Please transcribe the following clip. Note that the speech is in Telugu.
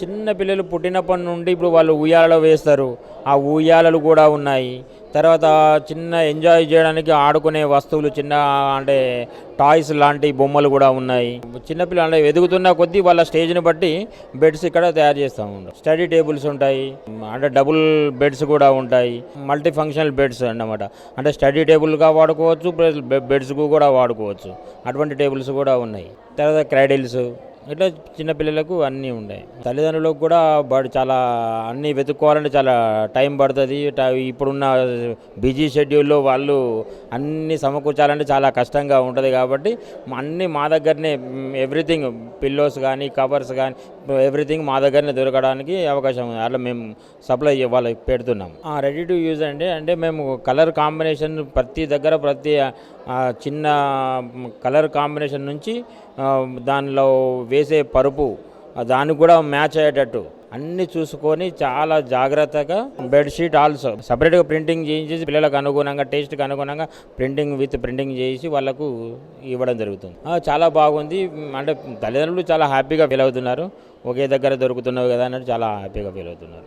చిన్న పిల్లలు పుట్టినప్పటి నుండి ఇప్పుడు వాళ్ళు ఉయ్యాలలో వేస్తారు. ఆ ఉయ్యాలలు కూడా ఉన్నాయి. తర్వాత చిన్న ఎంజాయ్ చేయడానికి ఆడుకునే వస్తువులు చిన్న అంటే టాయ్స్ లాంటి బొమ్మలు కూడా ఉన్నాయి. చిన్నపిల్లలు అంటే ఎదుగుతున్న కొద్దీ వాళ్ళ స్టేజ్ని బట్టి బెడ్స్ ఇక్కడ తయారు చేస్తూ ఉంటాం స్టడీ టేబుల్స్ ఉంటాయి. అంటే డబుల్ బెడ్స్ కూడా ఉంటాయి. మల్టీ ఫంక్షనల్ బెడ్స్ అన్నమాట. అంటే స్టడీ టేబుల్గా వాడుకోవచ్చు ప్లస్ బెడ్స్కు కూడా వాడుకోవచ్చు. అటువంటి టేబుల్స్ కూడా ఉన్నాయి. తర్వాత క్రైడిల్స్. ఇట్లా చిన్నపిల్లలకు అన్నీ ఉన్నాయి తల్లిదండ్రులకు కూడా బడి చాలా అన్నీ వెతుక్కోవాలంటే చాలా టైం పడుతుంది. ఇప్పుడున్న బిజీ షెడ్యూల్లో వాళ్ళు అన్నీ సమకూర్చాలంటే చాలా కష్టంగా ఉంటుంది కాబట్టి అన్నీ మా దగ్గరనే ఎవ్రీథింగ్ పిల్లోస్ కానీ కవర్స్ కానీ ఎవ్రీథింగ్ మా దగ్గరనే దొరకడానికి అవకాశం ఉంది. అట్లా మేము సప్లై వాళ్ళకి పెడుతున్నాం. రెడీ టు యూజ్ అండి అంటే మేము కలర్ కాంబినేషన్ ప్రతి దగ్గర ప్రతి చిన్న కలర్ కాంబినేషన్ నుంచి దానిలో వేసే పరుపు దానికి కూడా మ్యాచ్ అయ్యేటట్టు. అన్ని చూసుకొని చాలా జాగ్రత్తగా బెడ్షీట్ ఆల్సో. సపరేట్గా ప్రింటింగ్ చేయించేసి పిల్లలకు అనుగుణంగా టేస్ట్కి అనుగుణంగా ప్రింటింగ్ విత్ ప్రింటింగ్ చేసి వాళ్ళకు ఇవ్వడం జరుగుతుంది. చాలా బాగుంది. అంటే తల్లిదండ్రులు చాలా హ్యాపీగా ఫీల్ అవుతున్నారు. ఒకే దగ్గర దొరుకుతున్నావు కదా అన్నట్టు చాలా హ్యాపీగా ఫీల్ అవుతున్నారు.